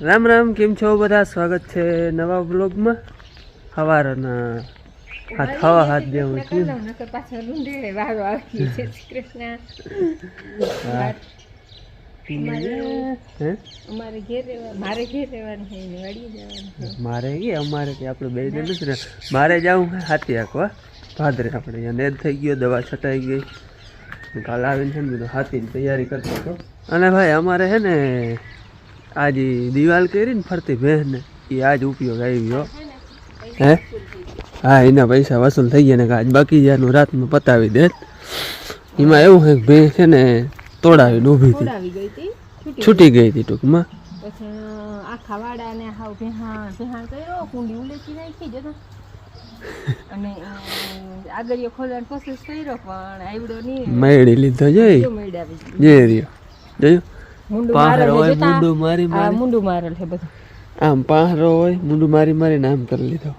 રામ રામ કેમ છો? બધા સ્વાગત છે નવા બ્લોગમાં સવારના હાથ હવા હાથ દેવું મારે કે અમારે કે આપણે બે નથી ને મારે જવું હાથી આંકવા ભાદરે આપણે નેદ થઈ ગયો દવા છટાઈ ગઈ. કાલ આવીને છે ને બધું હાથીની તૈયારી કરતો હતો અને ભાઈ અમારે છે ને આજે દિવાલ કરીને ફરતી બહેન એ આજ ઉપયોગ આવ્યો હે? હા? એના પૈસા વસૂલ થઈ ગયા ને આજ બાકી જ્યાંનું રાતમાં પતાવી દે. એમાં એવું છે કે ભેં છે ને તોડાવીને ઊભી હતી. છૂટી ગઈ. હતી ટૂંકમાં. આખા વાડા ને હાવ ભેહાણ ભેહાણ કર્યો કુંડી ઉલેચી નાખી જતો અને આગળ ખોલવાનો કોશિશ કર્યો પણ આવડો નહીં. મેળી લીધો જોઈ જે રહ્યો. જોયું? મુંડું મારેલ હોય મુંડું મારી મારી. મુંડું મારેલ છે બધું. આમ પાહરો હોય મુંડું મારી મારીને આમ કરી લીધો.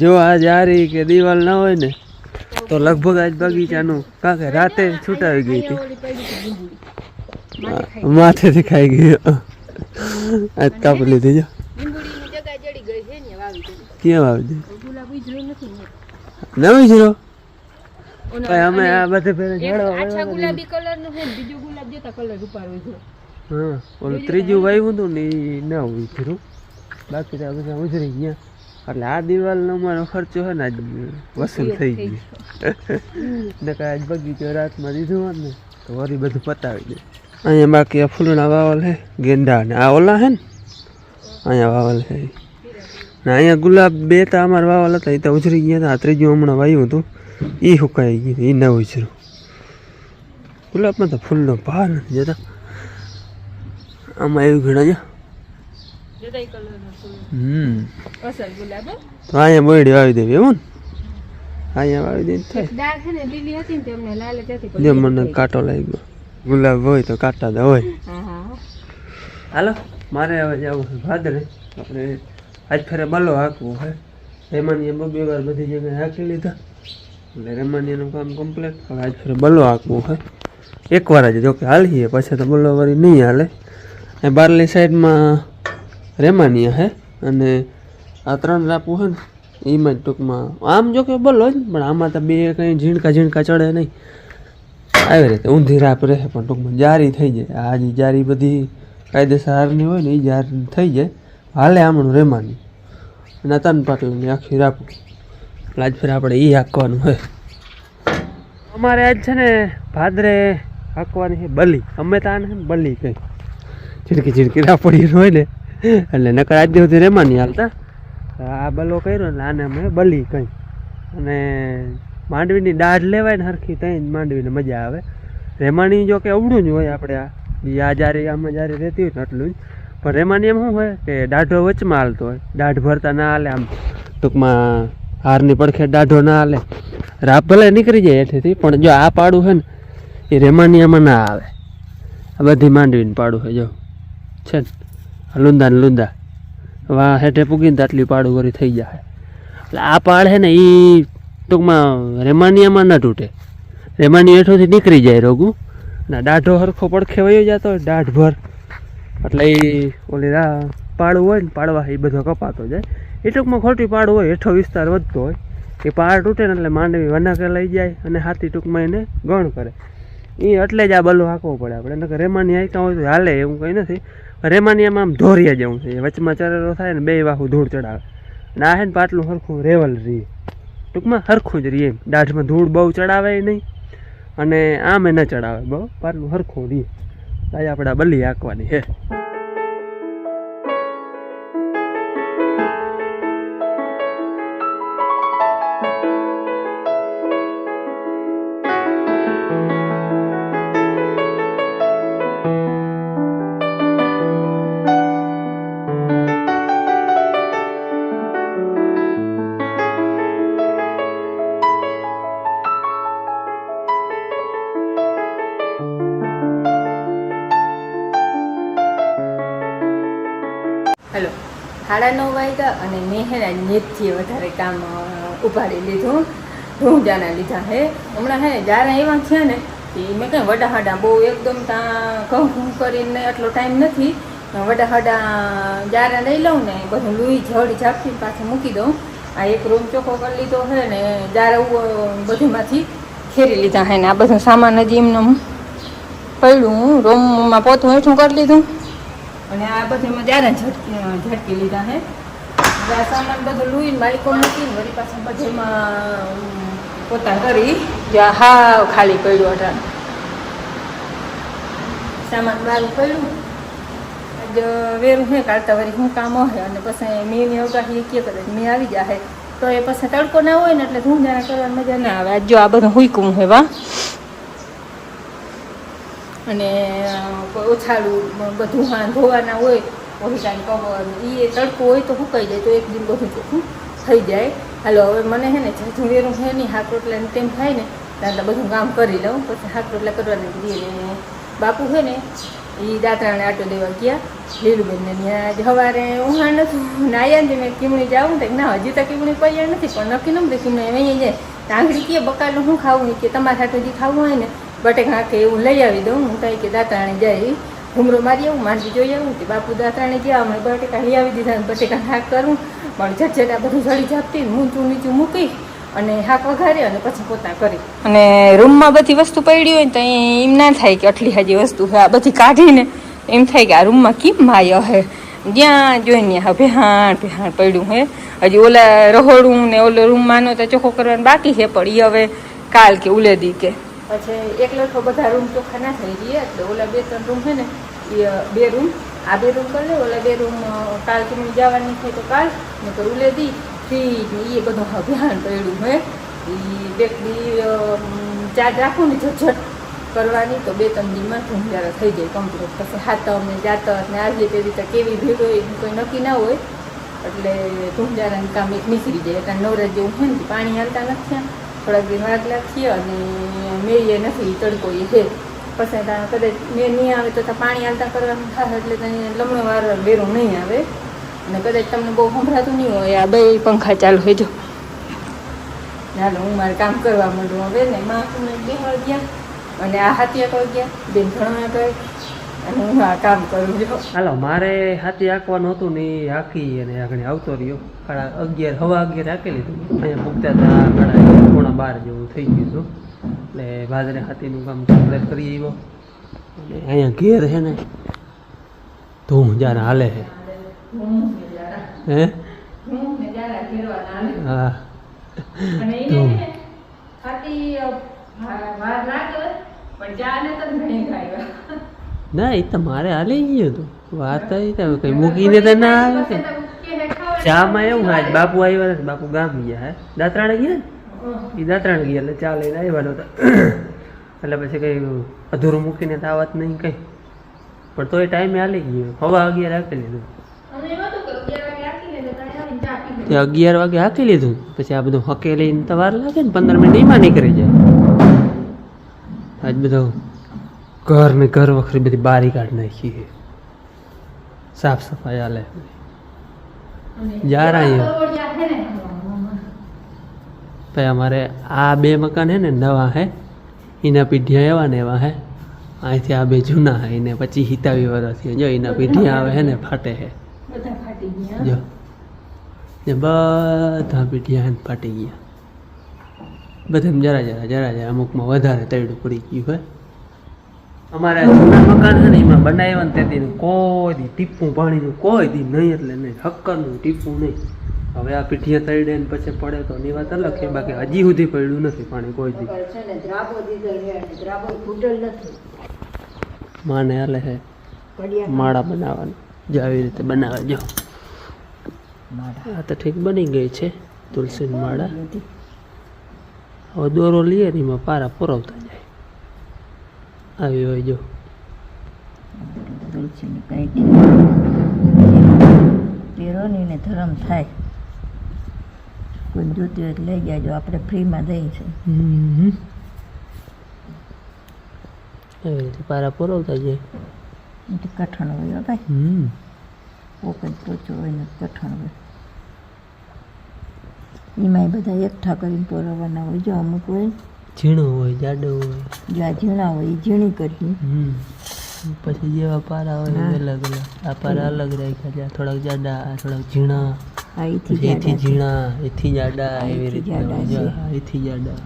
જો આજ આરી કે દિવાલ ના હોય ને તો લગભગ આજ બગીચાનું કારણ કે રાતે છૂટાવી ગઈ હતી. પડી માથેથી ખાઈ ગયો આજ કાપી લીધી જો. લીંબુડીની જગ્યા જડી ગઈ છે ને વાવી દીધી. ક્યાં આવી. નવી જીરો ભાઈ અમે આ બધે એક ઝાડવા આછા ગુલાબી કલરનું છે બીજો ગુલાબ જોતા કલર ઉપાડવો છે હા ઓલું ત્રીજું વાવ્યું હતું ને એ ના ઉતર્યું બાકી તો બધા ઉજરી ગયા. એટલે આ દિવાલનો અમારો ખર્ચો છે ને આજ વસૂલ થઈ ગયો. ને આજ બગીચો રાતમાં દીધું હોત ને તો વરી બધું પતાવી દે. અહીંયા બાકી આ ફૂલના વાવલ છે ગેંડા ને આ ઓલા છે ને અહીંયા વાવલ છે ને અહીંયા ગુલાબ બે તો અમારા વાવલ હતા એ તો ઉછરી ગયા હતા ત્રીજું હમણાં વાયું હતું. એ સુકાઈ ગયું એ ન ઉછર્યું ગુલાબમાં તો ફૂલનો ભાર નથી જતા? આમાં એવું ઘણા છે. હમ. તો અહીંયા બોયડી વાવી દેવી એવું ને? અહીંયા વાવી દે થાય. જ મને. કાંટો લાગી ગયો ગુલાબ હોય તો કાંટા તો હોય. હાલો મારે હવે જવું છે ભાદરે. આપણે આજ ફરે બલો હાંકવો હોય એમાં બે વાર બધી જગ્યાએ હાંકી લીધા. એટલે રેમાનિયાનું કામ કમ્પ્લીટ હવે આજ ફરે બલો હાંકવું હે. એકવાર જ જોકે હાલીએ પછી તો બલો વળી નહીં હાલે. એ બારલી સાઈડમાં રેમાનિયા હે, અને આ ત્રણ રાપું છે ને એમાં જ ટૂંકમાં. આમ જો કે બલો જ પણ આમાં તો બે કંઈ ઝીણકા ઝીણકા ચડે નહીં. આવી રીતે ઊંધી રાપ રહે, પણ ટૂંકમાં જારી થઈ જાય. આ જે જારી બધી કાયદેસર હારની હોય ને એ જારી થઈ જાય. હાલે આમણું રેમાની અને તન પાટલાની આખી રાખું આજ ફેર આપણે એ હાંકવાનું હોય. અમારે આજ છે ને ભાદરે હાંકવાની છે બલી. અમે તો આને બલી કઈ. ઝીણકી ઝીણકી રાપડી હોય ને. એટલે નકર આજ સુધી રેમાની હાલતા આ બલો કર્યો ને આને અમે બલી કઈ. અને માંડવીની દાઢ લેવાય ને હરખી ત્યાં જ માંડવીને મજા આવે. રેમાણી જો કે અવડું જ હોય આપણે આ. આ જારી આમાં જારી રહેતી હોય ને એટલું જ. પણ રેમાની એમ શું હોય કે દાઢો વચમાં હાલતો હોય. દાઢ ભરતા ના હાલે આમ. ટૂંકમાં હારની પડખે દાઢો ના હાલે. રાપ ભલે નીકળી જાય હેઠેથી પણ જો આ પાડું છે ને, એ રેમાનિયામાં ના આવે. આ બધી માંડવીને પાડું છે જો. છે ને લુંદા ને લુંદા. વાહ, હેઠે પૂગીને આટલી પાડું કરી થઈ જાય. એટલે આ પાડ છે ને એ ટૂંકમાં રેમાનિયામાં ના તૂટે. રેમાની હેઠોથી નીકળી જાય રોગું. ના દાઢો હરખો પડખે વયો જતો હોય દાઢ ભર એટલે એ ઓલી પાડું હોય ને, પાડવા એ બધો કપાતો જાય. એ ટૂંકમાં ખોટી પાડ હોય હેઠો વિસ્તાર વધતો હોય. એ પાડ તૂટે ને એટલે માંડવી વનાકે લઈ જાય અને હાથી ટૂંકમાં એને ગણ કરે. એ એટલે જ આ બલો હાંકવો પડે આપણે. નકર રેમાની હાંકતા હોય તો હાલે એવું કંઈ નથી. રેમાનિયામાં આમ ધોરિયા જવું છે. વચમાં ચરેલો થાય ને બે વાહુ ધૂળ ચડાવે. આ હે ને પાટલું સરખું રેવલ રહે ટૂંકમાં સરખું જ રહે એમ દાઢમાં ધૂળ બહુ ચડાવે નહીં. અને આમે ન ચડાવે. બહુ પાટલું સરખું રહે આજે આપણે બલી હાંકવાની છે. સાડા નવ વાગ્યા અને મેં હે ને વધારે કામ ઉપાડી લીધું. ઢૂંઢાના લીધા હે. હમણાં હે જ્યારે એવા થયા ને, એ મેં કંઈ વડા હાડા બહુ એકદમ ત્યાં ઘઉં કરીને એટલો ટાઈમ નથી. વડા હાડા જારા લઈ લઉં ને, બધું લુઈ જડી ઝાપટીને પાછું મૂકી દઉં. આ એક રૂમ ચોખ્ખો કરી લીધો છે ને જ્યારે બધીમાંથી ખેરી લીધા હે ને. આ બધું સામાન હજી એમનું પડ્યું. રૂમમાં પોતું હેઠું કરી લીધું. અને આ બધીમાં જારા ઝટકી ઝટકી લીધા હે. આ સામાન બધું લુઈને માલિકો મૂકીને વળી પાછા બધીમાં પોતા કરી. જ્યાં હાવ ખાલી પડ્યું અટાણ સામાન મારું પડ્યું. આજ વેરું હે કાઢતા વળી હું કામ હોય અને પછી મેં ને અગાહી કે કદાચ મેં આવી જાય તો એ પછી તડકો ના હોય ને એટલે હું જાણે કરવાની મજા ના આવે. આજ જો આ બધું હુઈકું હોય વા. અને ઓછાળું બધું હા, ધોવાના હોય ઓહિકાની કવર એ તડકો હોય તો સુકાઈ જાય તો એક દિન બધું ચોખ્ખું થઈ જાય. હાલો, હવે મને હે ને જાજુ હે નહીં, હાથ રોટલા ને તેમ થાય ને, એટલે બધું કામ કરી લઉં, પછી હાથ રોટલા કરવાની દીધી ને બાપુ છે ને એ દાતરાને આટો દેવા ગયા. લીલુબેનને ત્યાં સવારે ઉહાણ નથી નાયા ને મેં કીમણી જાઉં ને ના, હજી તો કીમણી પડ્યા નથી, પણ નક્કી નતું કીમણી અહીંયા જાય. આંગળી કે બકાલું શું ખાવું કે તમારે સાથે જે ખાવું હોય ને બટેકા કે એવું લઈ આવી દઉં. હું કહી કે, દાંતરાણે જાય ઘૂમરો મારી આવું માંડવી જોઈ આવું કે, બાપુ દાતાણે ગયા, અમે બટેકા લઈ આવી દીધા બટેકા શાક કરું. પણ ઝટઝટા બધું જડી જાપતી ઊંચું નીચું મૂકી અને હાક વઘારી અને પછી પોતા કરી અને રૂમમાં બધી વસ્તુ પડી હોય ને તો એમ ના થાય કે આટલી હાજી વસ્તુ છે, આ બધી કાઢીને એમ થાય કે આ રૂમમાં કેમ માય હે? જ્યાં જોઈને હા ભેહાણ ભેહાણ પડ્યું હે. હજી ઓલા રહોડું ને ઓલો રૂમ માનો તો ચોખ્ખો કરવાનું બાકી છે, પણ એ હવે કાલ કે ઉલેદી કે પછી એક લખો બધા રૂમ ચોખ્ખા ના થઈ ગયા. એટલે ઓલા બે ત્રણ રૂમ છે ને, એ બે રૂમ આ બે રૂમ કરી લે. ઓલા બે રૂમ કાલ કે જવાની થાય તો કાલ ને તો ઉલેદી ફ્રીજ ને એ બધું અભિયાન પડ્યું હે. એ બે ચાર્જ રાખું ને ઝટઝટ કરવાની તો બે ત્રણ દીમાં ધૂમધારા થઈ જાય કમ્પ્લીટ પછી હાથમ ને જાતર ને આજે તે રીતે કેવી ભીડ હોય એનું કોઈ નક્કી ના હોય. એટલે ધૂમધારાનું કામ એક નીકળી જાય. એટલે નવરાજ જેવું હોય ને, પાણી હાલતા નથી થોડાક દિન વાર લાગશે અને મેળીએ નથી, તડકો એ છે. પછી ત્યાં કદાચ મેં નહીં આવે તો ત્યાં પાણી હાલતા કરવાનું થાય, એટલે ત્યાં લમણો વાર વેરું નહીં આવે. અને કદાચ તમને બહુ સંભળાતું નહીં હોય, આ બે પંખા ચાલુ હોય જો ચાલો હું મારે કામ કરવા માંડું હવે ને, માં બે ગયા અને આ હાથી કોઈ ગયા બેન ગઈ અને હું આ કામ કરું જો હાલો, મારે હાથી આંકવાનું હતું ને એ આંકી અને આગળ આવતો રહ્યો. સાડા અગિયાર, હવા અગિયાર આંકી લીધું અહીંયા મૂકતા હતા બાર જેવું થઈ ગયું હતું. એટલે બાજરે હાથીનું કામ કમ્પ્લીટ કરી આવ્યો. અને અહીંયા ઘેર છે ને ધૂમ જ્યારે હાલે છે. હું? હે. ધૂમ. ને એ તો મારે હાલી ગયું હતું. વાત આવી કઈ મૂકીને તો ના આવે કે ચામાં એવું હા બાપુ આવ્યા બાપુ ગામ ગયા હે. દાંતરાણે ગયા? ને એ દાંતરાણ ગયા એટલે ચા લઈને આવ્યા હતા એટલે પછી કંઈ અધૂરું મૂકીને તો આવત નહીં કંઈ. પણ તો એ ટાઈમે હાલી ગયો. હવા અગિયાર હાકી લીધું. તે અગિયાર વાગે હાકી લીધું. પછી આ બધું હકેલીને તો વાર લાગે ને પંદર મિનિટ એમાં નીકળી જાય. આજ બધો ઘર ને ઘર વખરી બધી બારી કાઢ નાખી સાફ સફાઈ હાલે. જારા પછી અમારે આ બે મકાન હે ને નવા હે. એના પીઢિયા એવા ને એવા હે. અહીંથી આ બે જૂના હે એને પછી હિતાવી વર્ષથી જો એના પીઢિયા આવે હે ને ફાટે હે. જો. ને બધા પીઢિયા હે ને ફાટી ગયા. બધા જરા જરા જરા જરા અમુકમાં વધારે તૈડું પડી ગયું હોય અમારે જૂના મકાન છે ને એમાં બનાવ્યા ને તેથી કોઈ દી ટીપું પાણીનું કોઈ દી નહીં એટલે નહીં હક્કરનું ટીપું નહીં. હવે આ પીઠીએ તળડે ને પછી પડે તો ની વાત અલગ છે. બાકી હજી સુધી પડ્યું નથી પાણી કોઈ દી. માને હાલે છે. માળા બનાવવાની. જે આવી રીતે બનાવે જો. આ તો ઠીક બની ગઈ છે તુલસીની માળા. હવે દોરો લઈએ ને એમાં પારા પુરવતા જાય. આવી હોય જો. તુલસીની કાંઈ ધર્મ થાય. કોઈ જોતી હોય લઈ જાજો આપણે ફ્રીમાં દઈએ છે. હમ. આવી રીતે પારા પુરવતા જાય. એ તો કઠણ હોય ભાઈ. હમ. કોક જ પોચો હોય ને કઠણ હોય. એમાંય બધા એકઠા કરીને પોરવવાના હોય. જો અમુક હોય ઝીણું હોય જાડું હોય. જ્યાં ઝીણા હોય એ ઝીણી હમ. પછી જેવા પારા હોય એ અલગ અલગ. આ પારા અલગ રાખ્યા છે. થોડાક જાડા આ થોડાક ઝીણા. અહીંથી એથી ઝીણા એથી જાડા એવી રીતે એથી જાડા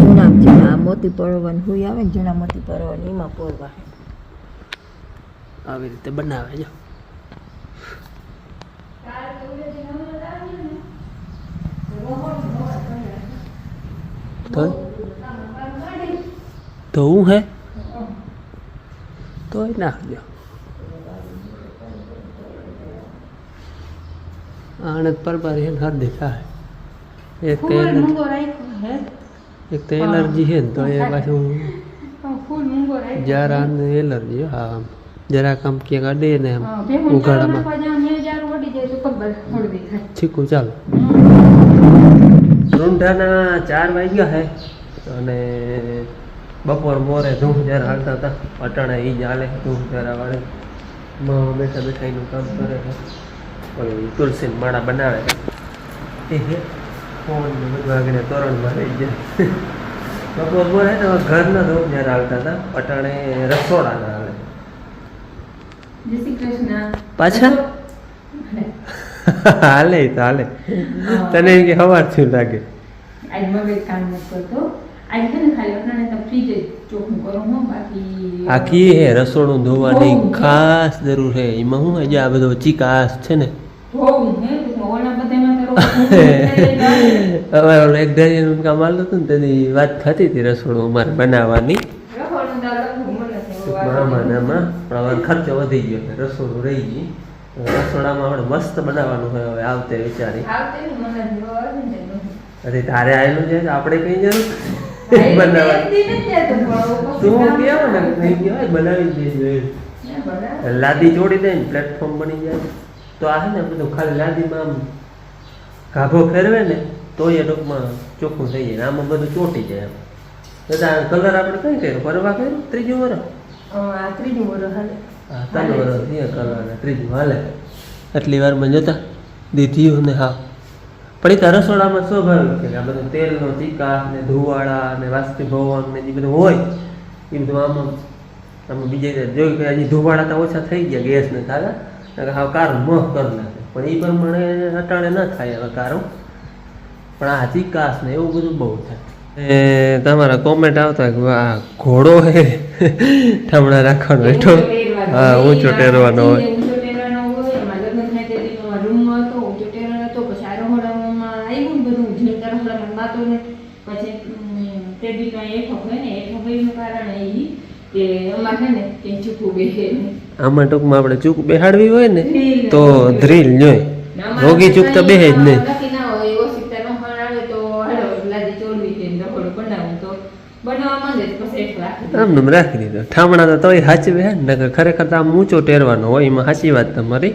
ઝીણા ઝીણા મોતી પરવન હુઈ આવે ને ઝીણા મોતી પરવન એમાં પોરવા. આવી રીતે બનાવે જો તો તો હું હે? તોય નાખજો આણંદ પર મારી ને હરદી થાય. એક તો એલર્જી મૂંગો રાખ્યો હે? એક તો એલર્જી છે ને તો એ પાછું ફૂલ મૂંગો રાખ્યો જરા એલર્જી હા આમ. જરાક આમ ક્યાંક અડે ને આમ હા, ઉઘાડામાં. જારું છીકું ચાલો. રૂંઢાના ચાર વાગ્યા હે અને બપોર મોરે ધૂમ જ્યારે હાલતા હતા. અટાણે એ જ હાલે ધૂમ જ્યારે વાળે. માં બેઠા બેઠા એનું કામ કરે છે. ઓલી તુલસી માળા બનાવે છે. એ હે ફોન બધું આગળ તોરણમાં રહી જાય બપોર મોરે તો ઘરના ધૂમ જ્યારે હાલતા હતા. અટાણે રસોડાના હાલે. જય શ્રી કૃષ્ણ. પાછા? હાલે તો હાલે. તને એમ કે હવાર થયું લાગે. આજ મગજ કામ નથી કરતો. કરું હું બાકી આ કી હે રસોડું ધોવાની ખાસ જરૂર છે. એમાં શું હજી આ બધો ચીકાશ છે ને. હે. હવે એક ધારીનું કામ હાલતું હતું ને તેની વાત થતી હતી રસોડું અમારે બનાવવાની. ને પણ ખર્ચો વધી ગયો રસોડું રહી ગયું. રસોડામાં આપણે મસ્ત બનાવવાનું હોય હવે આવતે વિચારી. અરે તારે આવેલું છે તો આપણે કઈ જરૂર? લાદી જોડી દે પ્લેટફોર્મ બની જાય. તો આ છે ને બધું ખાલી લાદીમાં આમ ગાભો ફેરવે ને તો એ ટૂંકમાં ચોખ્ખું થઈ જાય. ને આમાં બધું ચોંટી જાય દાદા કલર આપણે કઈ કર્યું? ફરવા કર્યું? ત્રીજું વર્ષ ત્રીજું વરસ હાલે. હા ત્રણ વર્ષ થયા કલર ત્રીજું હાલે. આટલી વારમાં જતા દીધીયું ને હા. પણ એ તો રસોડામાં સ્વાભાવિક છે કે આ બધું તેલનો ચીકાશ ને ધુવાળા ને વાસ્તુભવન ને જે બધું હોય એ બધું આમાં આમ બીજે રીતે જોયું કે હજી ધુવાળા તો ઓછા થઈ ગયા ગેસ ને તારા હાવ કારું મોહ કરી નાખે. પણ એ પ્રમાણે અટાણે ના થાય હવે કારું. પણ આ ચીકાશ ને એવું બધું બહુ થાય. એ તમારા કોમેન્ટ આવતા કે આ ઘોડો હે ઠમણા રાખવાનો હેઠો. હા ઊંચો ટેરવાનો હોય ઊંચો ટેરવાનો હોય એમાં લગ્ન થાય તે દી એમાં રૂમમાં હતો ઊંચો ટેરવાનો હતો પછી આ રહોડામાં આવ્યું ને બધું ઝીણકા રહોડામાં બાતો ને પછી ઉમ, તે દી તો અહીં એઠો હોય ને એઠો હોયનું કારણ એ કે અમારે છે ને કે ચૂકવું બેસે નહીં. આમાં ટૂંકમાં આપણે ચૂક બેહાડવી હોય ને તો ધ્રીલ જોઈ રોગી ચૂક તો બેહે જ નહીં. આમ નામ રાખી દીધો. ઠામણા તો તોય સાચી હે ને ખરેખર તો આમ ઊંચો ટેરવાનો હોય એમાં સાચી વાત તમારી.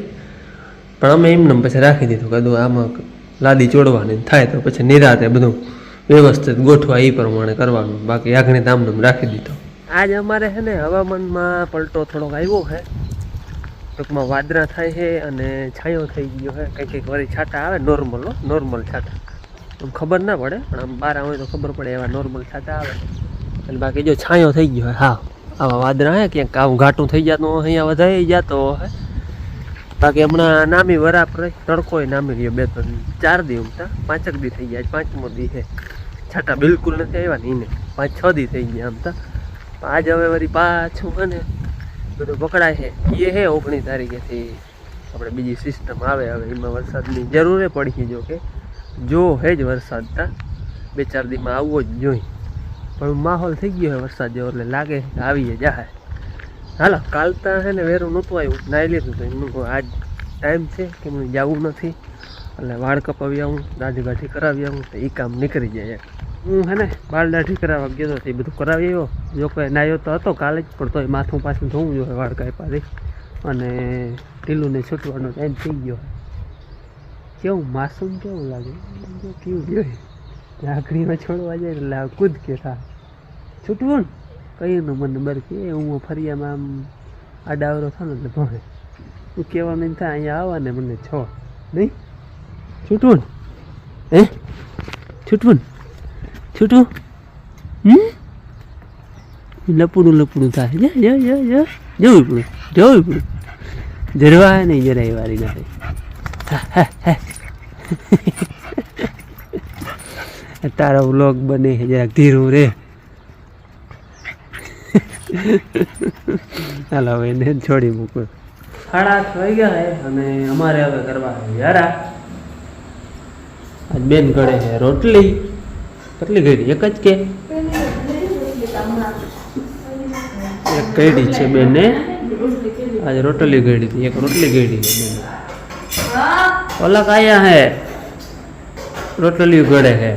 પણ અમે એમને પછી રાખી દીધું કીધું આમાં લાદી ચોડવાની થાય તો પછી નિરાતે બધું વ્યવસ્થિત ગોઠવા એ પ્રમાણે કરવાનું. બાકી આગળ આમનામ રાખી દીધો. આજ અમારે છે ને હવામાનમાં પલટો થોડોક આવ્યો છે. ટૂંકમાં વાદળા થાય છે અને છાંયો થઈ ગયો છે. કંઈક કંઈક વળી છાંટા આવે નોર્મલ નોર્મલ છાંટા. આમ ખબર ના પડે, પણ આમ બહાર આવે તો ખબર પડે એવા નોર્મલ છાંટા આવે. અને બાકી જો છાંયો થઈ ગયો હોય હા. આવા વાદળા હે, ક્યાંક આવું ઘાટું થઈ જતું અહીંયા વધારે જતો હે બાકી હમણાં નામી વરાપ રહી તડકોય નામી રહ્યો બે ત્રણ, ચાર દી ઉમતા પાંચક દી થઈ ગયા પાંચમો દી છે. છાંટા બિલકુલ નથી આવ્યા ને પાંચ છ દી થઈ ગયા આમ તો. આજ હવે વળી પાછું અને બધું પકડાય છે. એ હે ઓગણીસ તારીખેથી આપણે બીજી સિસ્ટમ આવે હવે, એમાં વરસાદની જરૂરે પડી જો કે. જો હે જ વરસાદ તા. બે ચાર દીમાં આવવો જ જોઈએ પણ માહોલ થઈ ગયો છે વરસાદ જેવો એટલે લાગે આવીએ જાય હાલો, કાલ તો છે ને વેરું નહોતું આવ્યું, નાઈ લીધું તો એમનું આજ ટાઈમ છે કે એમનું જવું નથી. એટલે વાળ કપાવી આવું, દાઢી બાઢી કરાવી આવું, તો એ કામ નીકળી જાય હું હે ને બાલ કરાવવા ગયો હતો એ બધું કરાવી આવ્યો. જો કોઈ નાયો તો હતો કાલે જ, પણ તોય માથું પાછું ધોવું જોઈએ વાળ કાપાથી અને ઢીલુંને છૂટવાનો ટાઈમ થઈ ગયો કેવું માસૂમ કેવું લાગે? કેવું જોઈએ લાકડીમાં છોડવા જાય એટલે આ કૂદ કે થા છૂટવું ને? કયું ને મને બર કે હું ફરિયામાં આમ આડાવરો થાય ને એટલે ભણે. તું કહેવાનું એમ થાય અહીંયા આવવા ને મને છો નહીં? છૂટવું ને? હે? છૂટવું ને છૂટવું હમ? લપડું લપડું થાય. જો જોવું પડું, જવું પડું. જરવા નહીં જરાય વારી નથી તારો વ્લોગ બને જરાક ધીરું રે. હાલો, હવે એને છોડી મૂકો. સાડા વાગી ગયા અને અમારે હવે કરવા યારા. આજ બેન કરે છે, રોટલી. કેટલી ગઈ એક જ કે એક ગઈડી છે બેને આજે રોટલી ગઈડી હતી એક રોટલી ગઈડી છે બેન ઓલા કાયા હે રોટલી ગળે હે